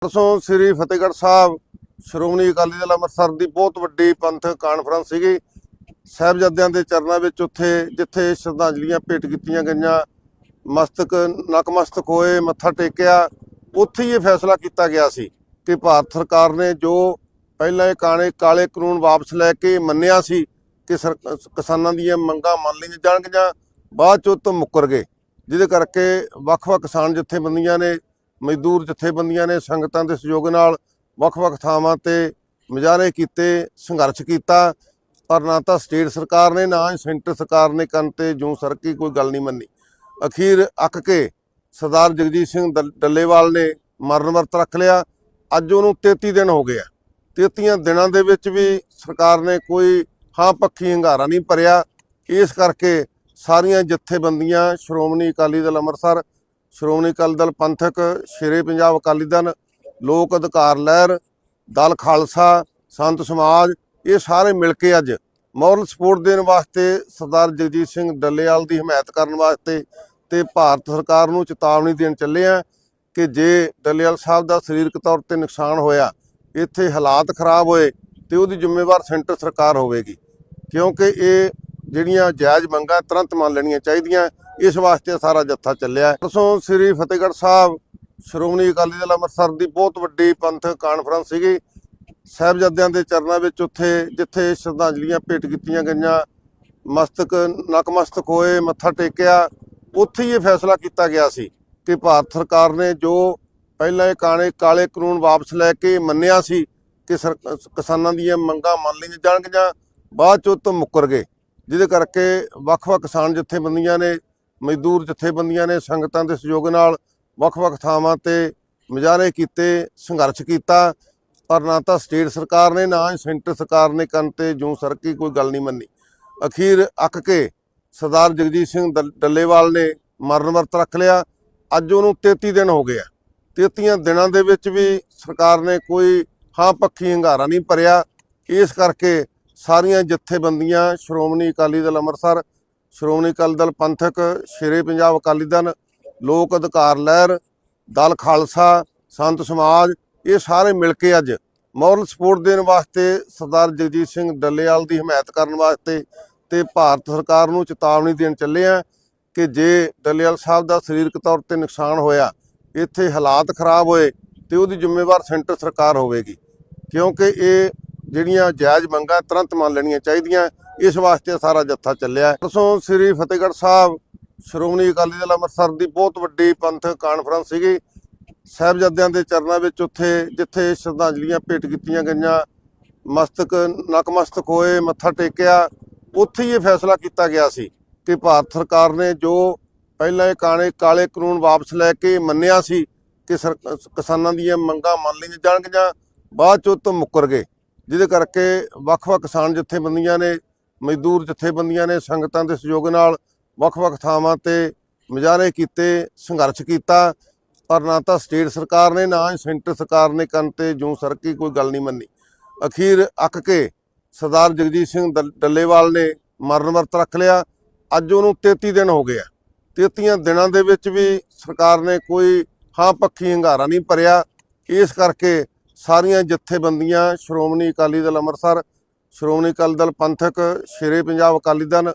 ਪਰਸੋਂ ਸ੍ਰੀ ਫਤਿਹਗੜ੍ਹ ਸਾਹਿਬ, ਸ਼੍ਰੋਮਣੀ ਅਕਾਲੀ ਦਲ ਅੰਮ੍ਰਿਤਸਰ ਦੀ ਬਹੁਤ ਵੱਡੀ ਪੰਥਕ ਕਾਨਫਰੰਸ ਸੀਗੀ। ਸਾਹਿਬਜ਼ਾਦਿਆਂ ਦੇ ਚਰਨਾਂ ਵਿੱਚ ਉੱਥੇ ਜਿੱਥੇ ਸ਼ਰਧਾਂਜਲੀਆਂ ਭੇਟ ਕੀਤੀਆਂ ਗਈਆਂ, ਮਸਤਕ ਨਕਮਸਤਕ ਹੋਏ, ਮੱਥਾ ਟੇਕਿਆ, ਉੱਥੇ ਹੀ ਇਹ ਫੈਸਲਾ ਕੀਤਾ ਗਿਆ ਸੀ ਕਿ ਭਾਰਤ ਸਰਕਾਰ ਨੇ ਜੋ ਪਹਿਲਾਂ ਇਹ ਕਾਲੇ ਕਾਲੇ ਕਾਨੂੰਨ ਵਾਪਸ ਲੈ ਕੇ ਮੰਨਿਆ ਸੀ ਕਿ ਸਰ- ਕਿਸਾਨਾਂ ਦੀਆਂ ਮੰਗਾਂ ਮੰਨ ਲਈਆਂ ਜਾਣਗੀਆਂ, ਬਾਅਦ ਚ ਉਹ ਤੋਂ ਮੁੱਕਰ ਗਏ। ਜਿਹਦੇ ਕਰਕੇ ਵੱਖ-ਵੱਖ ਕਿਸਾਨ ਜਥੇਬੰਦੀਆਂ ਨੇ ਮਜ਼ਦੂਰ ਜਥੇਬੰਦੀਆਂ ਨੇ ਸੰਗਤਾਂ ਦੇ ਸਹਿਯੋਗ ਨਾਲ ਵੱਖ-ਵੱਖ ਥਾਵਾਂ ਤੇ ਮੁਜ਼ਾਹਰੇ ਕੀਤੇ, ਸੰਘਰਸ਼ ਕੀਤਾ, ਪਰ ਨਾ ਤਾਂ ਸਟੇਟ ਸਰਕਾਰ ਨੇ, ਨਾ ਹੀ ਸੈਂਟਰ ਸਰਕਾਰ ਨੇ ਕੰਨ ਤੇ ਜੂੰ ਸਰਕੀ ਕੋਈ ਗੱਲ ਨਹੀਂ ਮੰਨੀ। ਅਖੀਰ ਅੱਕ ਕੇ ਸਰਦਾਰ ਜਗਜੀਤ ਸਿੰਘ ਦਲ- ਡੱਲੇਵਾਲ ਨੇ ਮਰਨ ਵਰਤ ਰੱਖ ਲਿਆ। ਅੱਜ ਉਹਨੂੰ 33 ਦਿਨ ਹੋ ਗਏ ਆ। 33 ਦਿਨਾਂ ਦੇ ਵਿੱਚ ਵੀ ਸਰਕਾਰ ਨੇ ਕੋਈ ਹਾਂ ਪੱਖੀ ਹੰਗਾਰਾ ਨਹੀਂ ਭਰਿਆ। ਇਸ ਕਰਕੇ ਸਾਰੀਆਂ ਜਥੇਬੰਦੀਆਂ, ਸ਼੍ਰੋਮਣੀ ਅਕਾਲੀ ਦਲ ਅੰਮ੍ਰਿਤਸਰ ਸ਼੍ਰੋਮਣੀ ਅਕਾਲੀ ਦਲ ਪੰਥਕ, ਸ਼ੇਰੇ ਪੰਜਾਬ ਅਕਾਲੀ ਦਲ, ਲੋਕ ਅਧਿਕਾਰ ਲਹਿਰ, ਦਲ ਖਾਲਸਾ, ਸੰਤ ਸਮਾਜ, ਇਹ ਸਾਰੇ ਮਿਲ ਕੇ ਅੱਜ ਮੋਰਲ ਸਪੋਰਟ ਦੇਣ ਵਾਸਤੇ ਸਰਦਾਰ ਜਗਜੀਤ ਸਿੰਘ ਡੱਲੇਵਾਲ ਦੀ ਹਮਾਇਤ ਕਰਨ ਵਾਸਤੇ ਤੇ ਭਾਰਤ ਸਰਕਾਰ ਨੂੰ ਚੇਤਾਵਨੀ ਦੇਣ ਚੱਲੇ ਆ ਕਿ ਜੇ ਡੱਲੇਵਾਲ ਸਾਹਿਬ ਦਾ ਸਰੀਰਕ ਤੌਰ ਤੇ ਨੁਕਸਾਨ ਹੋਇਆ, ਇੱਥੇ ਹਾਲਾਤ ਖਰਾਬ ਹੋਏ ਤੇ ਉਹਦੀ ਜ਼ਿੰਮੇਵਾਰ ਸੈਂਟਰ ਸਰਕਾਰ ਹੋਵੇਗੀ। ਕਿਉਂਕਿ ਇਹ ਜਿਹੜੀਆਂ ਜਾਇਜ਼ ਮੰਗਾਂ ਤੁਰੰਤ ਮੰਨ ਲੈਣੀਆਂ ਚਾਹੀਦੀਆਂ ਇਸ ਵਾਸਤੇ ਸਾਰਾ ਜੱਥਾ ਚੱਲਿਆ ਹੈ। ਪਰਸੋਂ ਸ੍ਰੀ ਫਤਿਹਗੜ੍ਹ ਸਾਹਿਬ, ਸ਼੍ਰੋਮਣੀ ਅਕਾਲੀ ਦਲ ਅੰਮ੍ਰਿਤਸਰ ਦੀ ਬਹੁਤ ਵੱਡੀ ਪੰਥਕ ਕਾਨਫਰੰਸ ਸੀਗੀ ਸਾਹਿਬਜ਼ਾਦਿਆਂ ਦੇ ਚਰਨਾਂ ਵਿੱਚ ਉੱਥੇ, ਜਿੱਥੇ ਸ਼ਰਧਾਂਜਲੀਆਂ ਭੇਟ ਕੀਤੀਆਂ ਗਈਆਂ, ਮਸਤਕ ਨਕਮਸਤਕ ਹੋਏ, ਮੱਥਾ ਟੇਕਿਆ, ਉੱਥੇ ਹੀ ਇਹ ਫੈਸਲਾ ਕੀਤਾ ਗਿਆ ਸੀ ਕਿ ਭਾਰਤ ਸਰਕਾਰ ਨੇ ਜੋ ਪਹਿਲਾਂ ਇਹ ਕਾਲੇ ਕਾਲੇ ਕਾਨੂੰਨ ਵਾਪਸ ਲੈ ਕੇ ਮੰਨਿਆ ਸੀ ਕਿ ਸਰ- ਕਿਸਾਨਾਂ ਦੀਆਂ ਮੰਗਾਂ ਮੰਨ ਲਈਆਂ ਜਾਣਗੀਆਂ, ਬਾਅਦ ਚ ਉਹ ਤੋਂ ਮੁੱਕਰ ਗਏ ਜਿਹਦੇ ਕਰਕੇ ਵੱਖ-ਵੱਖ ਕਿਸਾਨ ਜਥੇਬੰਦੀਆਂ ਨੇ ਮਜ਼ਦੂਰ ਜਥੇਬੰਦੀਆਂ ਨੇ ਸੰਗਤਾਂ ਦੇ ਸਹਿਯੋਗ ਨਾਲ ਵੱਖ-ਵੱਖ ਥਾਵਾਂ ਤੇ ਮੁਜ਼ਾਹਰੇ ਕੀਤੇ, ਸੰਘਰਸ਼ ਕੀਤਾ, ਪਰ ਨਾ ਤਾਂ ਸਟੇਟ ਸਰਕਾਰ ਨੇ, ਨਾ ਹੀ ਸੈਂਟਰ ਸਰਕਾਰ ਨੇ ਕੰਨ ਤੇ ਜੂੰ ਸਰਕੀ ਕੋਈ ਗੱਲ ਨਹੀਂ ਮੰਨੀ। ਅਖੀਰ ਅੱਕ ਕੇ ਸਰਦਾਰ ਜਗਜੀਤ ਸਿੰਘ ਦਲ- ਡੱਲੇਵਾਲ ਨੇ ਮਰਨ ਵਰਤ ਰੱਖ ਲਿਆ। ਅੱਜ ਉਹਨੂੰ 33 ਦਿਨ ਹੋ ਗਏ ਆ। 33 ਦਿਨਾਂ ਦੇ ਵਿੱਚ ਵੀ ਸਰਕਾਰ ਨੇ ਕੋਈ ਹਾਂ ਪੱਖੀ ਹੰਗਾਰਾ ਨਹੀਂ ਭਰਿਆ। ਇਸ ਕਰਕੇ ਸਾਰੀਆਂ ਜਥੇਬੰਦੀਆਂ, ਸ਼੍ਰੋਮਣੀ ਅਕਾਲੀ ਦਲ ਅੰਮ੍ਰਿਤਸਰ ਸ਼੍ਰੋਮਣੀ ਅਕਾਲੀ ਦਲ ਪੰਥਕ, ਸ਼ੇਰੇ ਪੰਜਾਬ ਅਕਾਲੀ ਦਲ, ਲੋਕ ਅਧਿਕਾਰ ਲਹਿਰ, ਦਲ ਖਾਲਸਾ, ਸੰਤ ਸਮਾਜ, ਇਹ ਸਾਰੇ ਮਿਲ ਕੇ ਅੱਜ ਮੋਰਲ ਸਪੋਰਟ ਦੇਣ ਵਾਸਤੇ ਸਰਦਾਰ ਜਗਜੀਤ ਸਿੰਘ ਡੱਲੇਵਾਲ ਦੀ ਹਮਾਇਤ ਕਰਨ ਵਾਸਤੇ ਤੇ ਭਾਰਤ ਸਰਕਾਰ ਨੂੰ ਚੇਤਾਵਨੀ ਦੇਣ ਚੱਲੇ ਆ ਕਿ ਜੇ ਡੱਲੇਵਾਲ ਸਾਹਿਬ ਦਾ ਸਰੀਰਕ ਤੌਰ ਤੇ ਨੁਕਸਾਨ ਹੋਇਆ, ਇੱਥੇ ਹਾਲਾਤ ਖਰਾਬ ਹੋਏ ਤੇ ਉਹਦੀ ਜ਼ਿੰਮੇਵਾਰ ਸੈਂਟਰ ਸਰਕਾਰ ਹੋਵੇਗੀ। ਕਿਉਂਕਿ ਇਹ ਜਿਹੜੀਆਂ ਜਾਇਜ਼ ਮੰਗਾਂ ਤੁਰੰਤ ਮੰਨ ਲੈਣੀਆਂ ਚਾਹੀਦੀਆਂ। ਇਸ ਵਾਸਤੇ ਸਾਰਾ ਜੱਥਾ ਚੱਲਿਆ। ਹੈ। ਪਰਸੋਂ ਸ੍ਰੀ ਫਤਿਹਗੜ੍ਹ ਸਾਹਿਬ, ਸ਼੍ਰੋਮਣੀ ਅਕਾਲੀ ਦਲ ਅੰਮ੍ਰਿਤਸਰ ਦੀ ਬਹੁਤ ਵੱਡੀ ਪੰਥਕ ਕਾਨਫਰੰਸ ਸੀਗੀ। ਸਾਹਿਬਜ਼ਾਦਿਆਂ ਦੇ ਚਰਨਾਂ ਵਿੱਚ ਉੱਥੇ ਜਿੱਥੇ ਸ਼ਰਧਾਂਜਲੀਆਂ ਭੇਟ ਕੀਤੀਆਂ ਗਈਆਂ, ਮਸਤਕ ਨਕਮਸਤਕ ਹੋਏ, ਮੱਥਾ ਟੇਕਿਆ, ਉੱਥੇ ਹੀ ਇਹ ਫੈਸਲਾ ਕੀਤਾ ਗਿਆ ਸੀ ਕਿ ਭਾਰਤ ਸਰਕਾਰ ਨੇ ਜੋ ਪਹਿਲਾਂ ਇਹ ਕਾਲੇ ਕਾਲੇ ਕਾਨੂੰਨ ਵਾਪਸ ਲੈ ਕੇ ਮੰਨਿਆ ਸੀ ਕਿ ਸਰ- ਕਿਸਾਨਾਂ ਦੀਆਂ ਮੰਗਾਂ ਮੰਨ ਲਈਆਂ ਜਾਣਗੀਆਂ, ਬਾਅਦ ਚ ਉਹ ਤੋਂ ਮੁੱਕਰ ਗਏ। ਜਿਹਦੇ ਕਰਕੇ ਵੱਖ-ਵੱਖ ਕਿਸਾਨ ਜਥੇਬੰਦੀਆਂ ਨੇ, ਮਜ਼ਦੂਰ ਜਥੇਬੰਦੀਆਂ ਨੇ ਸੰਗਤਾਂ ਦੇ ਸਹਿਯੋਗ ਨਾਲ ਵੱਖ-ਵੱਖ ਥਾਵਾਂ ਤੇ ਮੁਜ਼ਾਹਰੇ ਕੀਤੇ, ਸੰਘਰਸ਼ ਕੀਤਾ। ਪਰ ਨਾ ਤਾਂ ਸਟੇਟ ਸਰਕਾਰ ਨੇ, ਨਾ ਹੀ ਸੈਂਟਰ ਸਰਕਾਰ ਨੇ ਕੰਨ ਤੇ ਜੂੰ ਸਰਕੀ ਕੋਈ ਗੱਲ ਨਹੀਂ ਮੰਨੀ। ਅਖੀਰ ਅੱਕ ਕੇ ਸਰਦਾਰ ਜਗਜੀਤ ਸਿੰਘ ਦਲ- ਡੱਲੇਵਾਲ ਨੇ ਮਰਨ ਵਰਤ ਰੱਖ ਲਿਆ। ਅੱਜ ਉਹਨੂੰ 33 ਦਿਨ ਹੋ ਗਏ ਆ। 33 ਦਿਨਾਂ ਦੇ ਵਿੱਚ ਵੀ ਸਰਕਾਰ ਨੇ ਕੋਈ ਹਾਂ ਪੱਖੀ ਹੰਗਾਰਾ ਨਹੀਂ ਭਰਿਆ। ਇਸ ਕਰਕੇ ਸਾਰੀਆਂ ਜਥੇਬੰਦੀਆਂ, ਸ਼੍ਰੋਮਣੀ ਅਕਾਲੀ ਦਲ ਅੰਮ੍ਰਿਤਸਰ, ਸ਼੍ਰੋਮਣੀ ਅਕਾਲੀ ਦਲ ਪੰਥਕ, ਸ਼ੇਰੇ ਪੰਜਾਬ ਅਕਾਲੀ ਦਲ,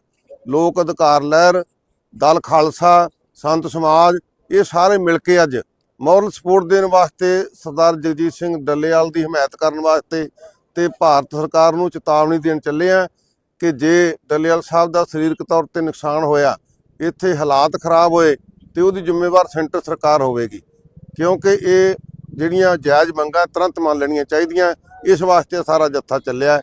ਲੋਕ ਅਧਿਕਾਰ ਲਹਿਰ, ਦਲ ਖਾਲਸਾ, ਸੰਤ ਸਮਾਜ, ਇਹ ਸਾਰੇ ਮਿਲ ਕੇ ਅੱਜ ਮੋਰਲ ਸਪੋਰਟ ਦੇਣ ਵਾਸਤੇ ਸਰਦਾਰ ਜਗਜੀਤ ਸਿੰਘ ਡੱਲੇਵਾਲ ਦੀ ਹਮਾਇਤ ਕਰਨ ਵਾਸਤੇ ਤੇ ਭਾਰਤ ਸਰਕਾਰ ਨੂੰ ਚੇਤਾਵਨੀ ਦੇਣ ਚੱਲੇ ਆ ਕਿ ਜੇ ਡੱਲੇਵਾਲ ਸਾਹਿਬ ਦਾ ਸਰੀਰਕ ਤੌਰ ਤੇ ਨੁਕਸਾਨ ਹੋਇਆ, ਇੱਥੇ ਹਾਲਾਤ ਖਰਾਬ ਹੋਏ ਤੇ ਉਹਦੀ ਜ਼ਿੰਮੇਵਾਰ ਸੈਂਟਰ ਸਰਕਾਰ ਹੋਵੇਗੀ। ਕਿਉਂਕਿ ਇਹ ਜਿਹੜੀਆਂ ਜਾਇਜ਼ ਮੰਗਾਂ ਤੁਰੰਤ ਮੰਨ ਲੈਣੀਆਂ ਚਾਹੀਦੀਆਂ ਇਸ ਵਾਸਤੇ ਸਾਰਾ ਜੱਥਾ ਚੱਲਿਆ।